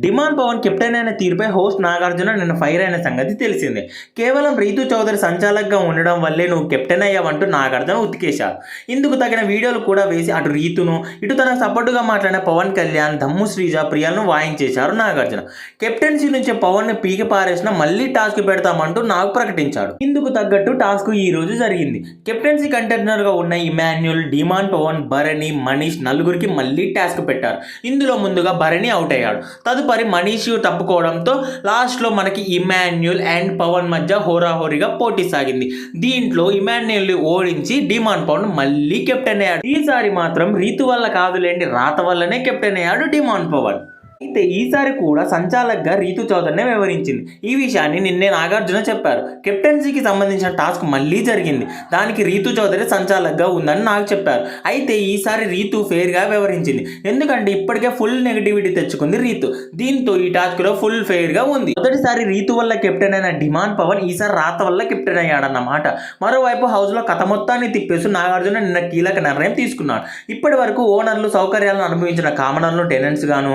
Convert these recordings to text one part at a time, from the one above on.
Demand Pawan captain అయిన తీరుపై host Nagarjuna నిన్న ఫైర్ అయిన సంగతి తెలిసిందే. కేవలం రీతు చౌదరి సంచాలకంగా ఉండడం వల్లే నువ్వు కెప్టెన్ అయ్యావంటూ నాగార్జున ఉతికేశారు. ఇందుకు తగిన వీడియోలు కూడా వేసి అటు రీతును ఇటు తనకు సపోర్టుగా మాట్లాడిన పవన్ కళ్యాణ్ దమ్ము శ్రీజ ప్రియాలను వాయించేశారు నాగార్జున. కెప్టెన్సీ నుంచి పవన్ని పీకి పారేసిన మళ్ళీ టాస్క్ పెడతామంటూ నాకు ప్రకటించాడు. ఇందుకు తగ్గట్టు టాస్క్ ఈ రోజు జరిగింది. కెప్టెన్సీ కంటెండర్ ఉన్న ఇమాన్యుల్ డిమాండ్ పవన్ భరణి మనీష్ నలుగురికి మళ్ళీ టాస్క్ పెట్టారు. ఇందులో ముందుగా భరణి అవుట్ అయ్యాడు. తదుపరి మనీష్ తప్పుకోవడంతో లాస్ట్లో మనకి ఇమాన్యుల్ అండ్ పవన్ మధ్య హోరాహోరీగా పోటీ సాగింది. దీంట్లో ఇమాన్యుల్ని ఓడించి డిమాండ్ పవన్ మళ్ళీ కెప్టెన్ అయ్యాడు. ఈసారి మాత్రం రీతు వల్ల కాదులేండి రాత వల్లనే కెప్టెన్ అయ్యాడు డిమాండ్ పవన్. అయితే ఈసారి కూడా సంచాలక్గా రీతు చౌదరినే వివరించింది. ఈ విషయాన్ని నిన్నే నాగార్జున చెప్పారు. కెప్టెన్సీకి సంబంధించిన టాస్క్ మళ్ళీ జరిగింది. దానికి రీతు చౌదరి సంచాలక్గా ఉందని నాకు చెప్పారు. అయితే ఈసారి రీతు ఫెయిర్గా వివరించింది. ఎందుకంటే ఇప్పటికే ఫుల్ నెగిటివిటీ తెచ్చుకుంది రీతు. దీంతో ఈ టాస్క్లో ఫుల్ ఫెయిర్గా ఉంది. మొదటిసారి రీతు వల్ల కెప్టెన్ అయిన డిమాండ్ పవన్ ఈసారి రాత వల్ల కెప్టెన్ అయ్యాడన్నమాట. మరోవైపు హౌస్లో కథ మొత్తాన్ని తిప్పేసి నాగార్జున నిన్న కీలక నిర్ణయం తీసుకున్నాడు. ఇప్పటి వరకు ఓనర్లు సౌకర్యాలను అనుభవించిన కామనర్లు టెనెంట్స్ గాను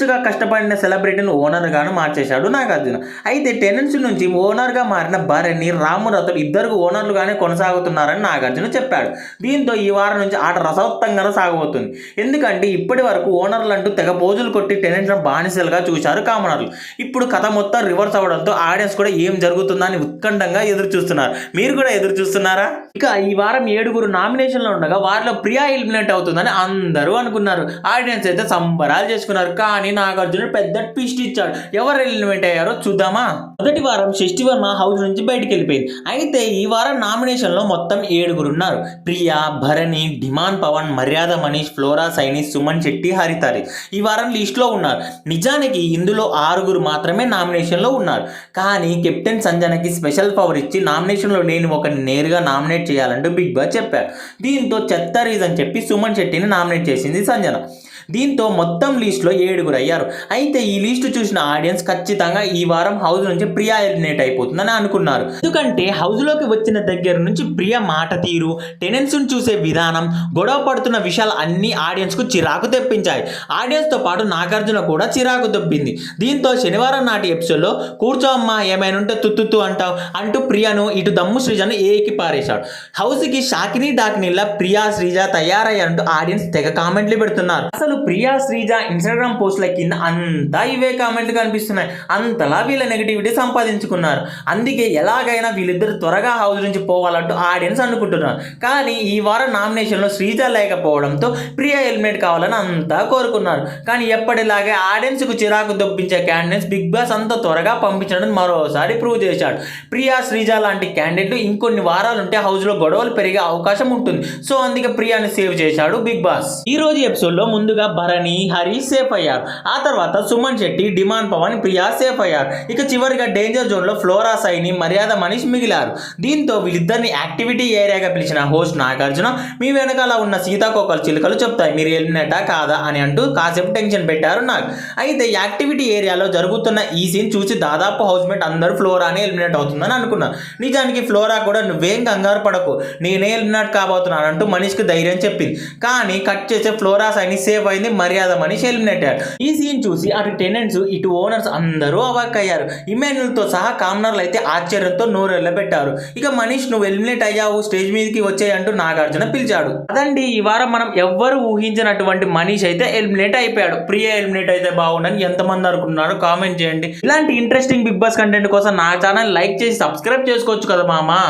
టెనెంట్స్గా కష్టపడిన సెలబ్రిటీని ఓనర్ గాను మార్చేశాడు నాగార్జున. అయితే టెనెంట్స్ నుంచి ఓనర్గా మారిన భరణి రామురతులు ఇద్దరు ఓనర్లుగానే కొనసాగుతున్నారని నాగార్జున చెప్పాడు. దీంతో ఈ వారం నుంచి ఆట రసవత్తంగా సాగబోతుంది. ఎందుకంటే ఇప్పటి వరకు ఓనర్లు అంటూ తెగ పోజులు కొట్టి టెనెంట్స్ బానిసలుగా చూశారు కామనర్లు. ఇప్పుడు కథ మొత్తం రివర్స్ అవ్వడంతో ఆడియన్స్ కూడా ఏం జరుగుతుందని ఉత్కంఠంగా ఎదురు చూస్తున్నారు మీరు కూడా ఎదురు చూస్తున్నారా ఇక ఈ వారం ఏడుగురు నామినేషన్లో ఉండగా వారిలో ప్రియా ఎలిమినేట్ అవుతుందని అందరూ అనుకున్నారు. ఆడియన్స్ అయితే సంబరాలు చేసుకున్నారు కానీ నాగార్జున పెద్ద ట్విస్ట్ ఇచ్చాడు. ఎవరు ఎలిమెంట్ అయ్యారో చూద్దామా? మొదటి వారం షష్టి వర్మ హౌస్ నుంచి బయటికి వెళ్ళిపోయింది. అయితే ఈ వారం నామినేషన్లో మొత్తం ఏడుగురు ఉన్నారు. ప్రియా భరణి డిమాండ్ పవన్ మర్యాద మనీష్ ఫ్లోరా సైని సుమన్ శెట్టి హరితారి. ఈ వారం లిస్ట్లో ఉన్నారు. నిజానికి ఇందులో ఆరుగురు మాత్రమే నామినేషన్లో ఉన్నారు. కానీ కెప్టెన్ సంజనకి స్పెషల్ పవర్ ఇచ్చి నామినేషన్లో లేని ఒకరిని నేరుగా నామినేట్ చేయాలంటూ బిగ్ బాస్ చెప్పారు దీంతో చెత్త రీజన్ చెప్పి సుమన్ శెట్టిని నామినేట్ చేసింది సంజన. దీంతో మొత్తం లిస్టులో ఏడుగురు అయ్యారు. అయితే ఈ లిస్టు చూసిన ఆడియన్స్ ఖచ్చితంగా ఈ వారం హౌస్ నుంచి ప్రియా ఎలిమినేట్ అయిపోతుందని అనుకున్నారు. ఎందుకంటే హౌస్లోకి వచ్చిన దగ్గర నుంచి ప్రియ మాట తీరు టెనెన్స్ను చూసే విధానం గొడవ పడుతున్న విషయాలు అన్ని ఆడియన్స్కు చిరాకు తెప్పించాయి. ఆడియన్స్తో పాటు నాగార్జున కూడా చిరాకు తెప్పింది దీంతో శనివారం నాటి ఎపిసోడ్లో కూర్చో అమ్మా ఏమైనా ఉంటే అంటావు అంటూ ప్రియను ఇటు దమ్ము శ్రీజను ఏకి పారేశాడు. హౌస్కి షాకిని డాకినిలా ప్రియా శ్రీజ తయారయ్యారంటూ ఆడియన్స్ తెగ కామెంట్లు పెడుతున్నారు. అసలు ప్రియా శ్రీజ ఇన్స్టాగ్రామ్ పోస్టుల కింద అంతా ఇవే కామెంట్లు కనిపిస్తున్నాయి. అంతలా వీళ్ళ నెగిటివిటీ సంపాదించుకున్నారు. అందుకే ఎలాగైనా వీళ్ళిద్దరు త్వరగా హౌస్ నుంచి పోవాలంటూ ఆడియన్స్ అనుకుంటున్నారు. కానీ ఈ వారం నామినేషన్లో శ్రీజ లేకపోవడంతో ప్రియా ఎలిమినేట్ కావాలని అంతా కోరుకున్నారు. కానీ ఎప్పటిలాగే ఆడియన్స్కు చిరాకు దొప్పించే క్యాండిడేట్స్ బిగ్ బాస్ అంత త్వరగా పంపించడం మరోసారి ప్రూవ్ చేశాడు. ప్రియా శ్రీజ లాంటి క్యాండిడేట్ ఇంకొన్ని వారాలు ఉంటే హౌస్లో గొడవలు పెరిగే అవకాశం ఉంటుంది. సో అందుకే ప్రియాని సేవ్ చేశాడు బిగ్ బాస్. ఈ రోజు ఎపిసోడ్లో ముందుగా భరణి హరి సేఫ్ అయ్యారు. ఆ తర్వాత సుమన్ శెట్టి డిమాండ్ పవన్ ప్రియా సేఫ్ అయ్యారు. ఇక చివరిగా డేంజర్ జోన్లో ఫ్లోరా సైని మర్యాద మనీష్ మిగిలారు. దీంతో వీళ్ళిద్దరిని యాక్టివిటీ ఏరియాగా పిలిచిన హోస్ట్ నాగార్జున మీ వెనకాల ఉన్న సీతాకోకలు చిలుకలు చెప్తాయి. మీరు వెళ్ళినట్టా కాదా? అని అంటూ కాసేపు టెన్షన్ పెట్టారు నాకు అయితే యాక్టివిటీ ఏరియాలో జరుగుతున్న ఈ సీన్ చూసి దాదాపు హౌస్మేట్ అందరూ ఫ్లోరానే ఎలిమినేట్ అవుతుందని అనుకున్నా నిజానికి ఫ్లోరా కూడా నువ్వేం కంగారు పడకు. నేనే ఎలిమినేట్ కాబోతున్నాను అంటూ మనీష్కి ధైర్యం చెప్పింది. కానీ కట్ చేసే ఫ్లోరా సైని సేఫ్ అయిపోయింది మర్యాద మనిషి ఎలిమినేట్ అయ్యారు ఈ సీన్ చూసి అటు టెనెంట్స్ ఇటు ఓనర్స్ అందరూ అవాక్ అయ్యారు. ఇమాన్యుల్తో సహా కామనర్లు అయితే ఆశ్చర్యంతో నోరు వెళ్ళబెట్టారు ఇక మనీష్ నువ్వు ఎలిమినేట్ అయ్యావు స్టేజ్ మీదకి వచ్చాయంటూ నాగార్జున పిలిచాడు. అదండి ఈ వారం మనం ఎవ్వరు ఊహించినటువంటి మనీష్ అయితే ఎలిమినేట్ అయిపోయాడు. ప్రియ ఎలిమినేట్ అయితే బాగుండని ఎంతమంది అనుకున్నారు కామెంట్ చేయండి. ఇలాంటి ఇంట్రెస్టింగ్ బిగ్ బాస్ కంటెంట్ కోసం నా ఛానల్ లైక్ చేసి సబ్స్క్రైబ్ చేసుకోవచ్చు కదా మామా?